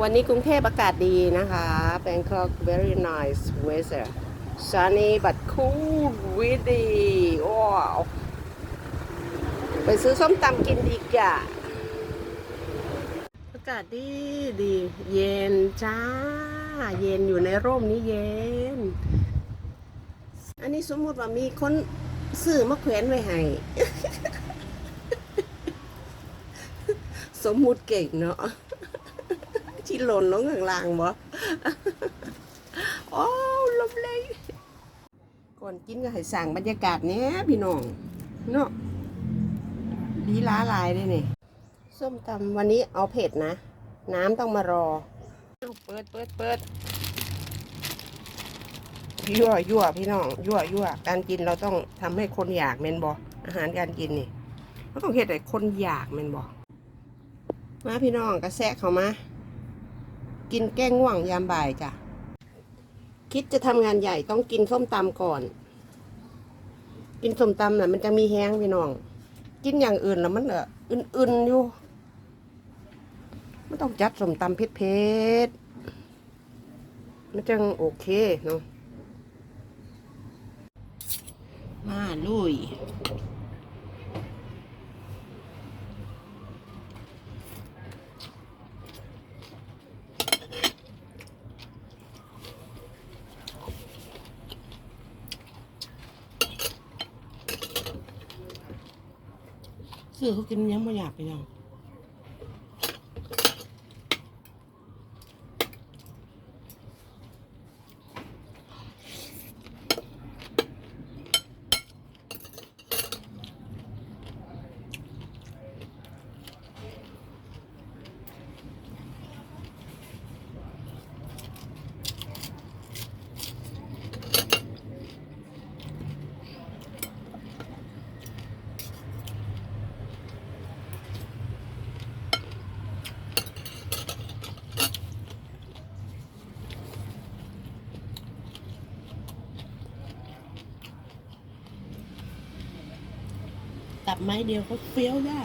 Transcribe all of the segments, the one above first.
วันนี้กรุงเทพอากาศดีนะคะ Bangkok very nice weather sunny but cool windy ว้าว ไปซื้อส้มตำกินดีกว่าอากาศดีดี เย็นจ้า เย็นอยู่ในร่มนี้เย็น อันนี้สมมติว่ามีคนซื้อมาแขวนไว้ให้สมมุติเก่งเนาะ ที่หล่นลงข้างล่างบ่โอ้ลมเลยก่อนกินก็ให้สั่งบรรยากาศเนี้ยพี่น้องเนาะลีล้าลายเลยนี่ส้มตำวันนี้เอาเผ็ดนะ น้ำต้องมารอ เปิดเปิดเปิดยั่วยั่วพี่น้องยั่วยั่วการกินเราต้องทำให้คนอยากเมนบออาหารการกินนี่เราต้องเห็ดให้คนอยากเมนบอมาพี่น้องกระแซะเขามา กินแก้ง่วงยามบ่ายจ้ะ คิดจะทำงานใหญ่ต้องกินส้มตำก่อน กินส้มตำน่ะ มันจะมีแห้งพี่น้อง กินอย่างอื่นแล้วมันเอออื่นๆอยู่ไม่ต้องจัดส้มตำเผ็ดๆมันจังโอเคเนาะมาลุย ซื้อเขากินยังไม่อยากไปยัง ตับไม้เดียวเขาเฟี้ยวได้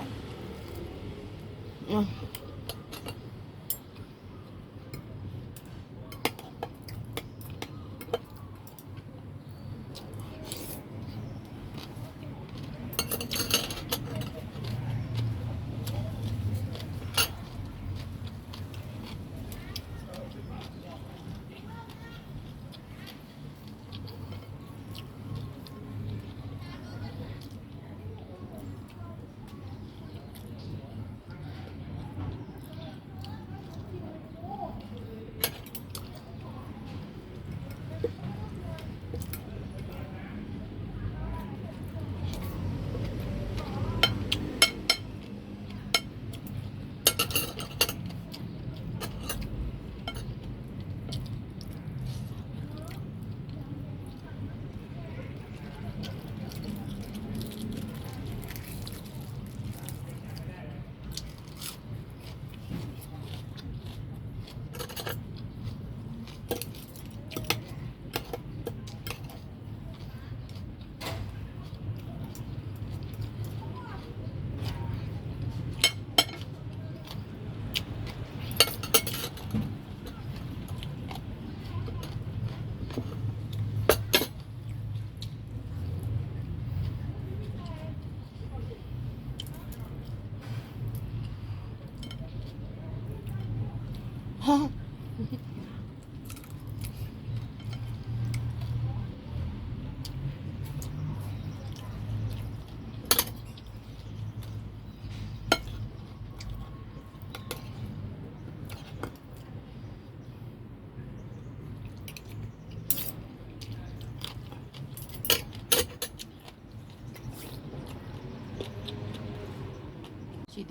ชี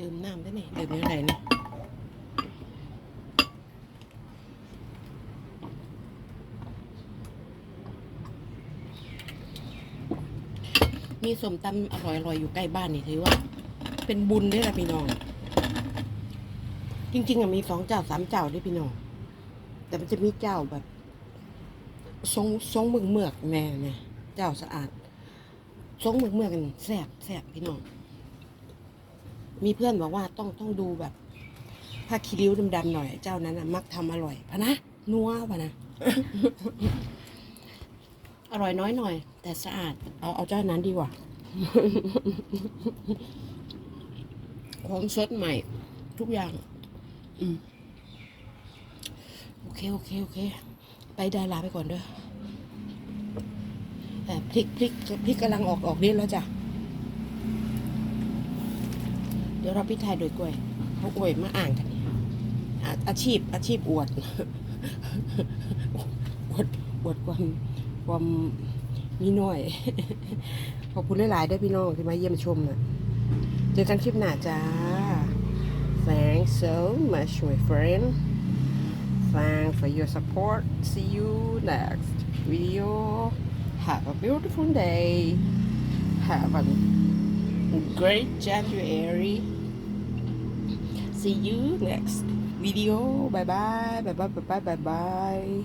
ดื่มน้ำได้ไหมดื่มยังไงเนี่ย มีสมตำอร่อยๆอยู่ใกล้บ้านนี่ถือว่า เป็นบุญเด้วยละพี่น้อง จริง ๆอะมีสองเจ้าสามเจ้าด้วยพี่น้อง แต่มันจะมีเจ้าแบบทรงทรงเมืองเมือกแม่เนี่ยเจ้าสะอาดทรงเมืองเมือกกันแซ่บแซ่บพี่น้อง มีเพื่อนบอกว่าต้องต้องดูแบบผ้าคีริ้วดำๆหน่อย เจ้านั้นนะมักทำอร่อยพะนะนัวพะนะ อร่อยน้อยหน่อย แต่สะอาด เอาเอาเจ้านั้นดีกว่า ของสดใหม่ ทุกอย่าง อืมโอเค โอเค โอเค ไปดาราไปก่อนเด้อแต่พริกพริกพริกกำลังออกออกฤทธิ์แล้วจ้ะ เดี๋ยวเราพิทายโดยกล้วยเขาอวยมาอ่านกันอาอาชีพอาชีพอวด อวดอวดความ ความมีน้อย ขอบคุณหลายๆได้วยพี่น้องที่มาเยี่ยมชมนะเจอกันคลิปหน้าจ้า Thanks so much my friend Thanks for your support See you next video Have a beautiful day Have a great January See you next video. Bye bye. Bye bye. Bye bye. Bye bye.